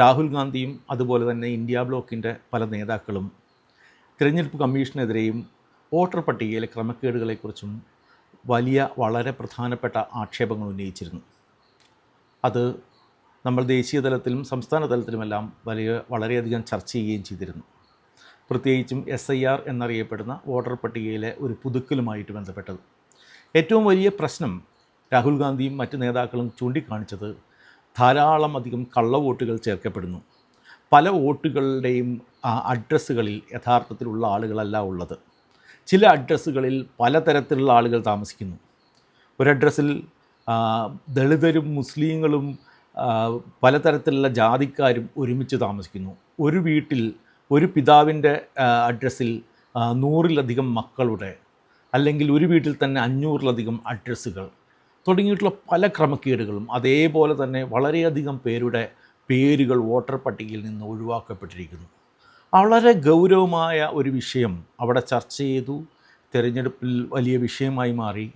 രാഹുൽ ഗാന്ധിയും അതുപോലെ തന്നെ ഇന്ത്യ ബ്ലോക്കിന്റെ പല നേതാക്കളും തിരഞ്ഞെടുപ്പ് കമ്മീഷനെതിരെയും വോട്ടർ പട്ടികയിലെ ക്രമക്കേടുകളെക്കുറിച്ചും വലിയ വളരെ പ്രധാനപ്പെട്ട ആക്ഷേപങ്ങൾ ഉന്നയിച്ചിരുന്നു. അത് നമ്മൾ ദേശീയ തലത്തിലും സംസ്ഥാന തലത്തിലുമെല്ലാം വലിയ വളരെയധികം ചർച്ച ചെയ്യുകയും ചെയ്തിരുന്നു. പ്രത്യേകിച്ചും എസ് ഐ ആർ എന്നറിയപ്പെടുന്ന വോട്ടർ പട്ടികയിലെ ഒരു പുതുക്കലുമായിട്ട് ബന്ധപ്പെട്ടത്. ഏറ്റവും വലിയ പ്രശ്നം രാഹുൽ ഗാന്ധിയും മറ്റ് നേതാക്കളും ചൂണ്ടിക്കാണിച്ചത് ധാരാളം അധികം കള്ളവോട്ടുകൾ ചേർക്കപ്പെടുന്നു. പല വോട്ടുകളുടെയും അഡ്രസ്സുകളിൽ യഥാർത്ഥത്തിലുള്ള ആളുകളല്ല ഉള്ളത്. ചില അഡ്രസ്സുകളിൽ പലതരത്തിലുള്ള ആളുകൾ താമസിക്കുന്നു. ഒരു അഡ്രസ്സിൽ ദളിതരും മുസ്ലിങ്ങളും പലതരത്തിലുള്ള ജാതിക്കാരും ഒരുമിച്ച് താമസിക്കുന്നു. ഒരു വീട്ടിൽ ഒരു പിതാവിന്റെ അഡ്രസ്സിൽ നൂറിലധികം മക്കളുടെ അല്ലെങ്കിൽ ഒരു വീട്ടിൽ തന്നെ അഞ്ഞൂറിലധികം അഡ്രസ്സുകൾ. തുടങ്ങിയിട്ടുള്ള പല ക്രമക്കേടുകളും അതേപോലെ തന്നെ വളരെയധികം പേരുടെ പേരുകൾ വോട്ടർ പട്ടികയിൽ നിന്ന് ഒഴിവാക്കപ്പെട്ടിരിക്കുന്നു. വളരെ ഗൗരവമായ ഒരു വിഷയം അവിടെ ചർച്ച ചെയ്തു. തിരഞ്ഞെടുപ്പിൽ വലിയ വിഷയമായി മാറി.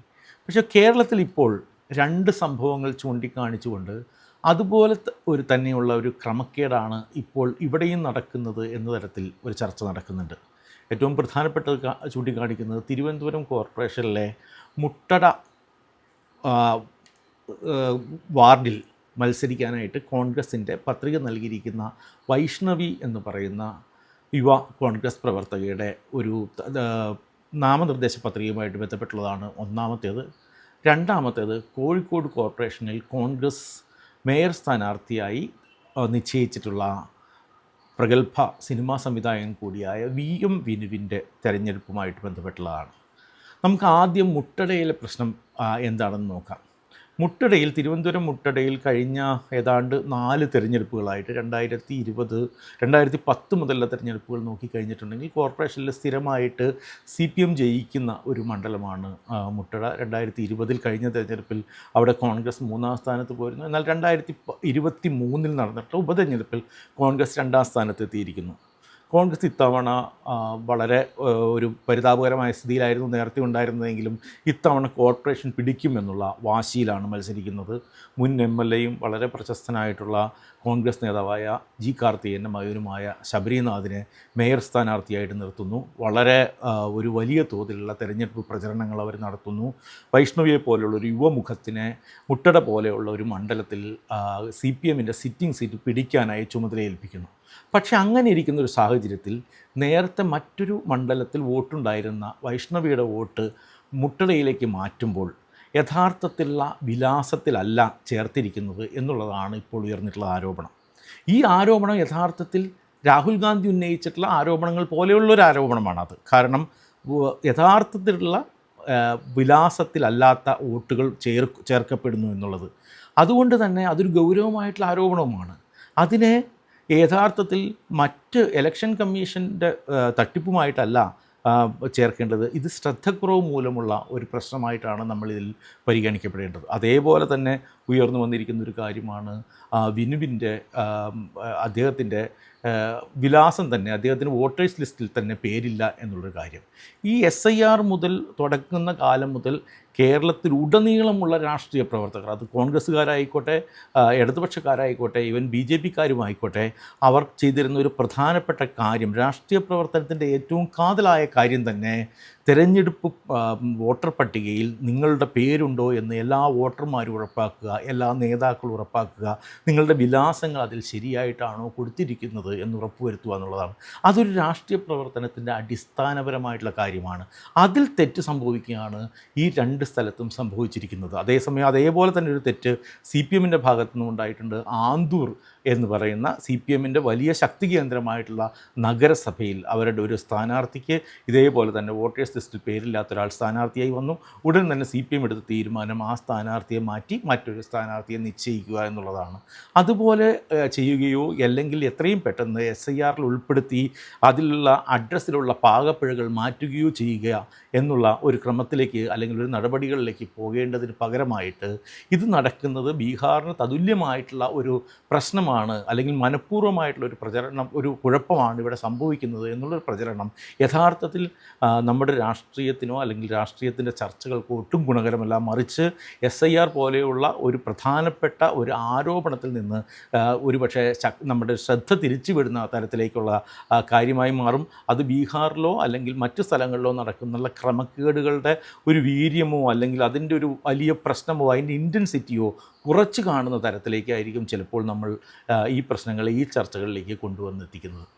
പക്ഷേ കേരളത്തിൽ ഇപ്പോൾ രണ്ട് സംഭവങ്ങൾ ചൂണ്ടിക്കാണിച്ചുകൊണ്ട് അതുപോലെ ഒരു തന്നെയുള്ള ഒരു ക്രമക്കേടാണ് ഇപ്പോൾ ഇവിടെയും നടക്കുന്നത് എന്ന തരത്തിൽ ഒരു ചർച്ച നടക്കുന്നുണ്ട്. ഏറ്റവും പ്രധാനപ്പെട്ടത് ചൂണ്ടിക്കാണിക്കുന്നത് തിരുവനന്തപുരം കോർപ്പറേഷനിലെ മുട്ടട വാർഡിൽ മത്സരിക്കാനായിട്ട് കോൺഗ്രസിന്റെ പത്രിക നൽകിയിരിക്കുന്ന വൈഷ്ണവി എന്ന് പറയുന്ന യുവ കോൺഗ്രസ് പ്രവർത്തകയുടെ ഒരു നാമനിർദ്ദേശ പത്രികയുമായിട്ട് ബന്ധപ്പെട്ടുള്ളതാണ് ഒന്നാമത്തേത്. രണ്ടാമത്തേത് കോഴിക്കോട് കോർപ്പറേഷനിൽ കോൺഗ്രസ് മേയർ സ്ഥാനാർത്ഥിയായി നിശ്ചയിച്ചിട്ടുള്ള പ്രഗത്ഭ സിനിമാ സംവിധായകൻ കൂടിയായ വി എം വിനുവിന്റെ തെരഞ്ഞെടുപ്പുമായിട്ട് ബന്ധപ്പെട്ടുള്ളതാണ്. നമുക്ക് ആദ്യം മുട്ടടയിലെ പ്രശ്നം എന്താണെന്ന് നോക്കാം. മുട്ടടയിൽ തിരുവനന്തപുരം മുട്ടടയിൽ കഴിഞ്ഞ ഏതാണ്ട് നാല് തിരഞ്ഞെടുപ്പുകളായിട്ട് രണ്ടായിരത്തി ഇരുപത് രണ്ടായിരത്തി പത്ത് മുതലുള്ള തിരഞ്ഞെടുപ്പുകൾ നോക്കിക്കഴിഞ്ഞിട്ടുണ്ടെങ്കിൽ കോർപ്പറേഷനിൽ സ്ഥിരമായിട്ട് സി പി എം ജയിക്കുന്ന ഒരു മണ്ഡലമാണ് മുട്ടട. രണ്ടായിരത്തി ഇരുപതിൽ കഴിഞ്ഞ തിരഞ്ഞെടുപ്പിൽ അവിടെ കോൺഗ്രസ് മൂന്നാം സ്ഥാനത്ത് പോയിരുന്നു. എന്നാൽ രണ്ടായിരത്തി ഇരുപത്തി മൂന്നിൽ നടന്നിട്ടുള്ള ഉപതെരഞ്ഞെടുപ്പിൽ കോൺഗ്രസ് രണ്ടാം സ്ഥാനത്ത് എത്തിയിരിക്കുന്നു. കോൺഗ്രസ് ഇത്തവണ വളരെ ഒരു പരിതാപകരമായ സ്ഥിതിയിലായിരുന്നു നേരത്തെ ഉണ്ടായിരുന്നതെങ്കിലും ഇത്തവണ കോർപ്പറേഷൻ പിടിക്കുമെന്നുള്ള വാശിയിലാണ് മത്സരിക്കുന്നത്. മുൻ എം എൽ എയും വളരെ പ്രശസ്തനായിട്ടുള്ള കോൺഗ്രസ് നേതാവായ ജി കാർത്തികേയന്റെ മകനുമായ ശബരിനാഥിനെ മേയർ സ്ഥാനാർത്ഥിയായിട്ട് നിർത്തുന്നു. വളരെ ഒരു വലിയ തോതിലുള്ള തെരഞ്ഞെടുപ്പ് പ്രചരണങ്ങൾ അവർ നടത്തുന്നു. വൈഷ്ണവിയെ പോലെയുള്ള ഒരു യുവമുഖത്തിനെ മുട്ടട പോലെയുള്ള ഒരു മണ്ഡലത്തിൽ സി പി എമ്മിന്റെ സിറ്റിംഗ് സീറ്റ് പിടിക്കാനായി ചുമതലയേൽപ്പിക്കുന്നു. പക്ഷേ അങ്ങനെ ഇരിക്കുന്ന ഒരു സാഹചര്യത്തിൽ നേരത്തെ മറ്റൊരു മണ്ഡലത്തിൽ വോട്ടുണ്ടായിരുന്ന വൈഷ്ണവിയുടെ വോട്ട് മുട്ടടയിലേക്ക് മാറ്റുമ്പോൾ യഥാർത്ഥത്തിലുള്ള വിലാസത്തിലല്ല ചേർത്തിരിക്കുന്നത് എന്നുള്ളതാണ് ഇപ്പോൾ ഉയർന്നിട്ടുള്ള ആരോപണം. ഈ ആരോപണം യഥാർത്ഥത്തിൽ രാഹുൽ ഗാന്ധി ഉന്നയിച്ചിട്ടുള്ള ആരോപണങ്ങൾ പോലെയുള്ളൊരു അത് കാരണം യഥാർത്ഥത്തിലുള്ള വിലാസത്തിലല്ലാത്ത വോട്ടുകൾ ചേർ ചേർക്കപ്പെടുന്നു എന്നുള്ളത്. അതുകൊണ്ട് തന്നെ അതൊരു ഗൗരവമായിട്ടുള്ള ആരോപണവുമാണ്. അതിനെ യഥാർത്ഥത്തിൽ മറ്റ് ഇലക്ഷൻ കമ്മീഷന്റെ തട്ടിപ്പുമായിട്ടല്ല ചേർക്കേണ്ടത്. ഇത് ശ്രദ്ധക്കുറവ് മൂലമുള്ള ഒരു പ്രശ്നമായിട്ടാണ് നമ്മളിതിൽ പരിഗണിക്കപ്പെടേണ്ടത്. അതേപോലെ തന്നെ ഉയർന്നു വന്നിരിക്കുന്ന ഒരു കാര്യമാണ് വിനുവിന്റെ അദ്ദേഹത്തിന്റെ വിലാസം തന്നെ അദ്ദേഹത്തിന് വോട്ടേഴ്സ് ലിസ്റ്റിൽ തന്നെ പേരില്ല എന്നുള്ളൊരു കാര്യം. ഈ എസ് ഐ ആർ മുതൽ തുടങ്ങുന്ന കാലം മുതൽ കേരളത്തിൽ ഉടനീളമുള്ള രാഷ്ട്രീയ പ്രവർത്തകർ അത് കോൺഗ്രസ്സുകാരായിക്കോട്ടെ ഇടതുപക്ഷക്കാരായിക്കോട്ടെ ഈവൻ ബി ജെ പിക്കാരുമായിക്കോട്ടെ അവർ ചെയ്തിരുന്ന ഒരു പ്രധാനപ്പെട്ട കാര്യം രാഷ്ട്രീയ പ്രവർത്തനത്തിന്റെ ഏറ്റവും കാതലായ കാര്യം തന്നെ തിരഞ്ഞെടുപ്പ് വോട്ടർ പട്ടികയിൽ നിങ്ങളുടെ പേരുണ്ടോ എന്ന് എല്ലാ വോട്ടർമാരും ഉറപ്പാക്കുക എല്ലാ നേതാക്കളും ഉറപ്പാക്കുക നിങ്ങളുടെ വിലാസങ്ങൾ അതിൽ ശരിയായിട്ടാണോ കൊടുത്തിരിക്കുന്നത് എന്ന് ഉറപ്പുവരുത്തുക എന്നുള്ളതാണ്. അതൊരു രാഷ്ട്രീയ പ്രവർത്തനത്തിന്റെ അടിസ്ഥാനപരമായിട്ടുള്ള കാര്യമാണ്. അതിൽ തെറ്റ് സംഭവിക്കുകയാണ് ഈ രണ്ട് സ്ഥലത്തും സംഭവിച്ചിരിക്കുന്നത്. അതേസമയം അതേപോലെ തന്നെ ഒരു തെറ്റ് സി പി എമ്മിന്റെ ഭാഗത്തു നിന്നും ഉണ്ടായിട്ടുണ്ട്. ആന്തൂർ എന്ന് പറയുന്ന സി പി എമ്മിന്റെ വലിയ ശക്തി കേന്ദ്രമായിട്ടുള്ള നഗരസഭയിൽ അവരുടെ ഒരു സ്ഥാനാർത്ഥിക്ക് ഇതേപോലെ തന്നെ വോട്ടേഴ്സ് ലിസ്റ്റിൽ പേരില്ലാത്ത ഒരാൾ സ്ഥാനാർത്ഥിയായി വന്നു. ഉടൻ തന്നെ സി പി എം എടുത്ത തീരുമാനം ആ സ്ഥാനാർത്ഥിയെ മാറ്റി മറ്റൊരു സ്ഥാനാർത്ഥിയെ നിശ്ചയിക്കുക എന്നുള്ളതാണ്. അതുപോലെ ചെയ്യുകയോ അല്ലെങ്കിൽ എത്രയും പെട്ടെന്ന് എസ് ഐ ആറിൽ ഉൾപ്പെടുത്തി അതിലുള്ള അഡ്രസ്സിലുള്ള പാകപ്പിഴകൾ മാറ്റുകയോ ചെയ്യുക എന്നുള്ള ഒരു ക്രമത്തിലേക്ക് അല്ലെങ്കിൽ ഒരു നടപടികളിലേക്ക് പോകേണ്ടതിന് പകരമായിട്ട് ഇത് നടക്കുന്നത് ബീഹാറിന് തതുല്യമായിട്ടുള്ള ഒരു പ്രശ്നമാണ് അല്ലെങ്കിൽ മനഃപൂർവമായിട്ടുള്ള ഒരു പ്രചരണം ഒരു കുഴപ്പമാണ് ഇവിടെ സംഭവിക്കുന്നത് എന്നുള്ളൊരു പ്രചരണം. യഥാർത്ഥത്തിൽ നമ്മുടെ രാഷ്ട്രീയത്തിനോ അല്ലെങ്കിൽ രാഷ്ട്രീയത്തിന്റെ ചർച്ചകൾക്കോ ഒട്ടും ഗുണകരമല്ല. മറിച്ച് എസ് ഐ ആർ പോലെയുള്ള ഒരു പ്രധാനപ്പെട്ട ഒരു ആരോപണത്തിൽ നിന്ന് ഒരുപക്ഷെ നമ്മുടെ ശ്രദ്ധ തിരിച്ചുവിടുന്ന തരത്തിലേക്കുള്ള കാര്യമായി മാറും. അത് ബീഹാറിലോ അല്ലെങ്കിൽ മറ്റു സ്ഥലങ്ങളിലോ നടക്കുന്ന ക്രമക്കേടുകളുടെ ഒരു വീര്യമോ അല്ലെങ്കിൽ അതിന്റെ ഒരു വലിയ പ്രശ്നമോ അതിന്റെ ഇന്റൻസിറ്റിയോ കുറച്ച് കാണുന്ന തരത്തിലേക്കായിരിക്കും ചിലപ്പോൾ നമ്മൾ ഈ പ്രശ്നങ്ങളെ ഈ ചർച്ചകളിലേക്ക് കൊണ്ടുവന്നെത്തിക്കുന്നത്.